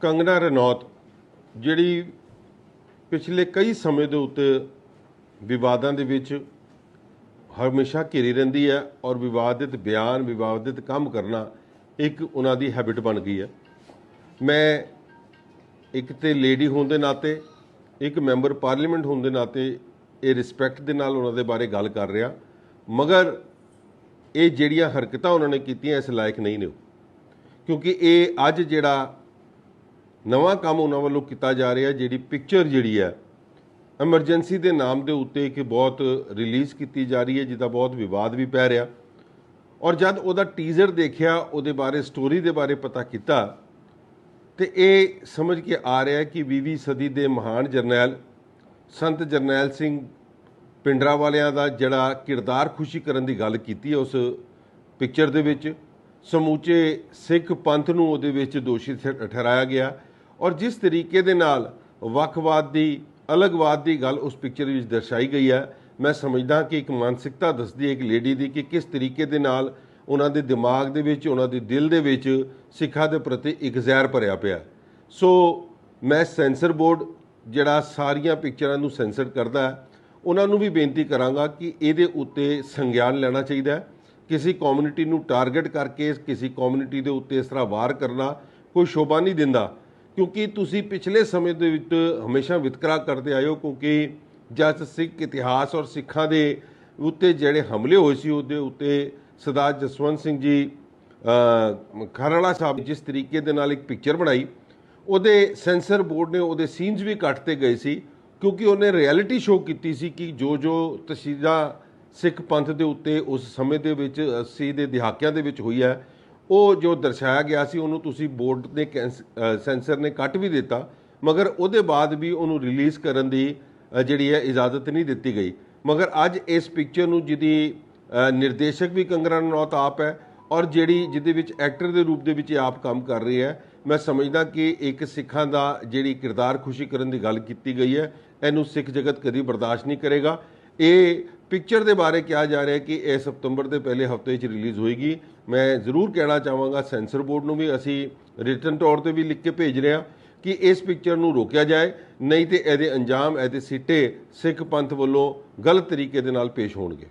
ਕੰਗਨਾ ਰਣੌਤ, ਜਿਹੜੀ ਪਿਛਲੇ ਕਈ ਸਮੇਂ ਦੇ ਉੱਤੇ ਵਿਵਾਦਾਂ ਦੇ ਵਿੱਚ ਹਮੇਸ਼ਾ ਘਿਰੀ ਰਹਿੰਦੀ ਹੈ ਔਰ ਵਿਵਾਦਿਤ ਬਿਆਨ, ਵਿਵਾਦਿਤ ਕੰਮ ਕਰਨਾ ਇੱਕ ਉਹਨਾਂ ਦੀ ਹੈਬਿਟ ਬਣ ਗਈ ਹੈ ਮੈਂ ਇੱਕ ਤੇ ਲੇਡੀ ਹੋਣ ਦੇ ਨਾਤੇ, ਇੱਕ ਮੈਂਬਰ ਪਾਰਲੀਮੈਂਟ ਹੋਣ ਦੇ ਨਾਤੇ ਇਹ ਰਿਸਪੈਕਟ ਦੇ ਨਾਲ ਉਹਨਾਂ ਦੇ ਬਾਰੇ ਗੱਲ ਕਰ ਰਿਹਾ, ਮਗਰ ਇਹ ਜਿਹੜੀਆਂ ਹਰਕਤਾਂ ਉਹਨਾਂ ਨੇ ਕੀਤੀਆਂ ਇਸ ਲਾਇਕ ਨਹੀਂ ਨੇ ਉਹ। ਕਿਉਂਕਿ ਇਹ ਅੱਜ ਜਿਹੜਾ ਨਵਾਂ ਕੰਮ ਉਹਨਾਂ ਵੱਲੋਂ ਕੀਤਾ ਜਾ ਰਿਹਾ ਜਿਹੜੀ ਪਿਕਚਰ ਜਿਹੜੀ ਹੈ ਐਮਰਜੈਂਸੀ ਦੇ ਨਾਮ ਦੇ ਉੱਤੇ ਇੱਕ ਬਹੁਤ ਰਿਲੀਜ਼ ਕੀਤੀ ਜਾ ਰਹੀ ਹੈ, ਜਿਹਦਾ ਬਹੁਤ ਵਿਵਾਦ ਵੀ ਪੈ ਰਿਹਾ। ਔਰ ਜਦ ਉਹਦਾ ਟੀਜ਼ਰ ਦੇਖਿਆ, ਉਹਦੇ ਬਾਰੇ ਸਟੋਰੀ ਦੇ ਬਾਰੇ ਪਤਾ ਕੀਤਾ, ਤੇ ਇਹ ਸਮਝ ਕੇ ਆ ਰਿਹਾ ਹੈ ਕਿ 20ਵੀਂ ਸਦੀ ਦੇ ਮਹਾਨ ਜਰਨੈਲ, ਸੰਤ ਜਰਨੈਲ ਸਿੰਘ ਪਿੰਡਰਾ ਵਾਲਿਆਂ ਦਾ ਜਿਹੜਾ ਕਿਰਦਾਰ ਖੁਸ਼ੀ ਕਰਨ ਦੀ ਗੱਲ ਕੀਤੀ ਹੈ ਉਸ ਪਿਕਚਰ ਦੇ ਵਿੱਚ, ਸਮੂਚੇ ਸਿੱਖ ਪੰਥ ਨੂੰ ਉਹਦੇ ਵਿੱਚ ਦੋਸ਼ੀ ਠਹਿਰਾਇਆ ਗਿਆ। ਔਰ ਜਿਸ ਤਰੀਕੇ ਦੇ ਨਾਲ ਵੱਖਵਾਦ ਦੀ, ਅਲੱਗਵਾਦ ਦੀ ਗੱਲ ਉਸ ਪਿਕਚਰ ਵਿੱਚ ਦਰਸਾਈ ਗਈ ਹੈ, ਮੈਂ ਸਮਝਦਾ ਕਿ ਇੱਕ ਮਾਨਸਿਕਤਾ ਦੱਸਦੀ ਹੈ ਇੱਕ ਲੇਡੀ ਦੀ ਕਿ ਕਿਸ ਤਰੀਕੇ ਦੇ ਨਾਲ ਉਹਨਾਂ ਦੇ ਦਿਮਾਗ ਦੇ ਵਿੱਚ, ਉਹਨਾਂ ਦੇ ਦਿਲ ਦੇ ਵਿੱਚ ਸਿੱਖਾਂ ਦੇ ਪ੍ਰਤੀ ਇੱਕ ਜ਼ਹਿਰ ਭਰਿਆ ਪਿਆ ਸੋ ਮੈਂ ਸੈਂਸਰ ਬੋਰਡ ਜਿਹੜਾ ਸਾਰੀਆਂ ਪਿਕਚਰਾਂ ਨੂੰ ਸੈਂਸਰ ਕਰਦਾ ਹੈ, ਉਹਨਾਂ ਨੂੰ ਵੀ ਬੇਨਤੀ ਕਰਾਂਗਾ ਕਿ ਇਹਦੇ ਉੱਤੇ ਸੰਗਿਆਨ ਲੈਣਾ ਚਾਹੀਦਾ ਹੈ। ਕਿਸੇ ਕਮਿਊਨਿਟੀ ਨੂੰ ਟਾਰਗੇਟ ਕਰਕੇ, ਕਿਸੇ ਕਮਿਊਨਿਟੀ ਦੇ ਉੱਤੇ ਇਸ ਤਰ੍ਹਾਂ ਵਾਰ ਕਰਨਾ ਕੋਈ ਸ਼ੋਭਾ ਨਹੀਂ ਦਿੰਦਾ। ਕਿਉਂਕਿ ਤੁਸੀਂ ਪਿਛਲੇ ਸਮੇਂ ਦੇ ਵਿੱਚ ਹਮੇਸ਼ਾ ਵਿਤਕਰਾ ਕਰਦੇ ਆਏ ਹੋ ਕਿਉਂਕਿ ਜਦ ਸਿੱਖ ਇਤਿਹਾਸ ਔਰ ਸਿੱਖਾਂ ਦੇ ਉੱਤੇ ਜਿਹੜੇ ਹਮਲੇ ਹੋਏ ਸੀ ਉਹਦੇ ਉੱਤੇ ਸਰਦਾਰ ਜਸਵੰਤ ਸਿੰਘ ਜੀ ਅ, ਖਰੜਾ ਸਾਹਿਬ ਜਿਸ ਤਰੀਕੇ ਦੇ ਨਾਲ ਇੱਕ ਪਿਕਚਰ ਬਣਾਈ ਉਹਦੇ ਸੈਂਸਰ ਬੋਰਡ ਨੇ ਉਹਦੇ ਸੀਨਸ ਵੀ ਕੱਟਤੇ ਗਏ ਸੀ ਕਿਉਂਕਿ ਉਹਨੇ ਰਿਐਲਿਟੀ ਸ਼ੋਅ ਕੀਤੀ ਸੀ ਕਿ ਜੋ ਜੋ ਤਸ਼ੀਦਾ ਸਿੱਖ ਪੰਥ ਦੇ ਉੱਤੇ ਉਸ ਸਮੇਂ ਦੇ ਵਿੱਚ 80 ਦੇ ਦਹਾਕਿਆਂ ਦੇ ਵਿੱਚ ਹੋਈ ਹੈ ਉਹ ਜੋ ਦਰਸਾਇਆ ਗਿਆ ਸੀ, ਉਹਨੂੰ ਤੁਸੀਂ ਬੋਰਡ ਨੇ ਕੈਂਸ- ਸੈਂਸਰ ਨੇ ਕੱਟ ਵੀ ਦਿੱਤਾ, ਮਗਰ ਉਹਦੇ ਬਾਅਦ ਵੀ ਉਹਨੂੰ ਰਿਲੀਜ਼ ਕਰਨ ਦੀ ਜਿਹੜੀ ਹੈ, ਇਜਾਜ਼ਤ ਨਹੀਂ ਦਿੱਤੀ ਗਈ। ਮਗਰ ਅੱਜ ਇਸ ਪਿਕਚਰ ਨੂੰ ਜਿਹਦੀ ਨਿਰਦੇਸ਼ਕ ਵੀ ਕੰਗਰਾ ਰਣੌਤ ਆਪ ਹੈ, ਔਰ ਜਿਹੜੀ ਜਿਹਦੇ ਵਿੱਚ ਐਕਟਰ ਦੇ ਰੂਪ ਦੇ ਵਿੱਚ ਇਹ ਆਪ ਕੰਮ ਕਰ ਰਹੀ ਹੈ, ਮੈਂ ਸਮਝਦਾ ਕਿ ਇੱਕ ਸਿੱਖਾਂ ਦਾ ਜਿਹੜੀ ਕਿਰਦਾਰ ਖੁਸ਼ੀ ਕਰਨ ਦੀ ਗੱਲ ਕੀਤੀ ਗਈ ਹੈ, ਇਹਨੂੰ ਸਿੱਖ ਜਗਤ ਕਦੀ ਬਰਦਾਸ਼ਤ ਨਹੀਂ ਕਰੇਗਾ। ਇਹ ਪਿਕਚਰ ਦੇ ਬਾਰੇ ਕਿਹਾ ਜਾ ਰਿਹਾ ਕਿ ਇਹ ਸਤੰਬਰ ਦੇ ਪਹਿਲੇ ਹਫ਼ਤੇ 'ਚ ਰਿਲੀਜ਼ ਹੋਏਗੀ। ਮੈਂ ਜ਼ਰੂਰ ਕਹਿਣਾ ਚਾਹਾਂਗਾ ਸੈਂਸਰ ਬੋਰਡ ਨੂੰ ਵੀ, ਅਸੀਂ ਰਿਟਨ ਤੌਰ ਤੇ ਵੀ ਲਿਖ ਕੇ ਭੇਜ ਰਹੇ ਹਾਂ ਕਿ ਇਸ ਪਿਕਚਰ ਨੂੰ ਰੋਕਿਆ ਜਾਏ, ਨਹੀਂ ਤੇ ਇਹਦੇ ਅੰਜਾਮ, ਇਹਦੇ ਸਿੱਟੇ ਸਿੱਖ ਪੰਥ ਵੱਲੋਂ ਗਲਤ ਤਰੀਕੇ ਦੇ ਨਾਲ ਪੇਸ਼ ਹੋਣਗੇ।